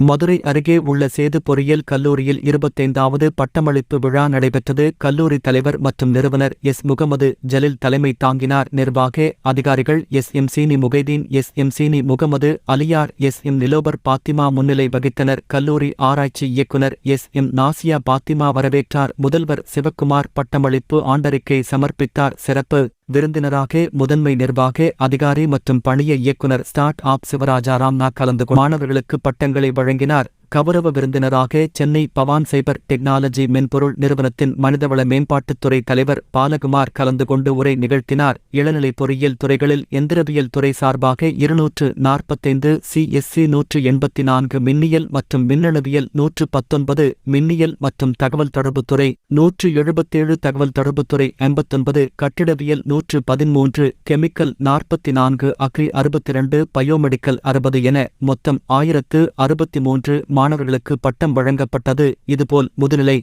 மதுரை அருகே உள்ள சேது பொறியியல் கல்லூரியில் இருபத்தைந்தாவது பட்டமளிப்பு விழா நடைபெற்றது. கல்லூரி தலைவர் மற்றும் நிறுவனர் எஸ். முகமது ஜலில் தலைமை தாங்கினார். நிர்வாக அதிகாரிகள் எஸ். எம். சீனி Mohideen S. M. Seeni Mohammed Aliyar S. M. Nilofar Fathima முன்னிலை வகித்தனர். கல்லூரி ஆராய்ச்சி இயக்குனர் எஸ். எம். நாசியா பாத்திமா வரவேற்றார். முதல்வர் சிவக்குமார் பட்டமளிப்பு ஆண்டறிக்கை சமர்ப்பித்தார். சிறப்பு விருந்தினராக முதன்மை நிர்வாக அதிகாரி மற்றும் பணிய இயக்குனர் ஸ்டார்ட் ஆப் சிவராஜா ராம்னா கலந்து மாணவர்களுக்கு பட்டங்களை வழங்கினார். கௌரவ விருந்தினராக சென்னை பவான் சைபர் டெக்னாலஜி மென்பொருள் நிறுவனத்தின் மனிதவள மேம்பாட்டுத்துறை தலைவர் பாலகுமார் கலந்து கொண்டு உரை நிகழ்த்தினார். இளநிலை பொறியியல் துறைகளில் எந்திரவியல் துறை சார்பாக இருநூற்று நாற்பத்தைந்து சிஎஸ்சி நூற்று எண்பத்தி நான்கு மின்னியல் மற்றும் மின்னணுவியல் நூற்று பத்தொன்பது மின்னியல் மற்றும் தகவல் தொடர்புத்துறை நூற்று எழுபத்தேழு தகவல் தொடர்புத்துறை எண்பத்தொன்பது கட்டிடவியல் நூற்று பதிமூன்று கெமிக்கல் நாற்பத்தி நான்கு அக்ரி அறுபத்தி இரண்டு பயோமெடிக்கல் அறுபது என மொத்தம் ஆயிரத்து அறுபத்தி மூன்று மாணவர்களுக்கு பட்டம் வழங்கப்பட்டது. இதுபோல் முதுநிலை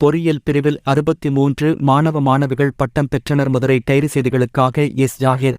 பொறியியல் பிரிவில் அறுபத்தி மூன்று மாணவ மாணவிகள் பட்டம் பெற்றனர். மதுரை டைரி செய்திகளுக்காக S. Zakir.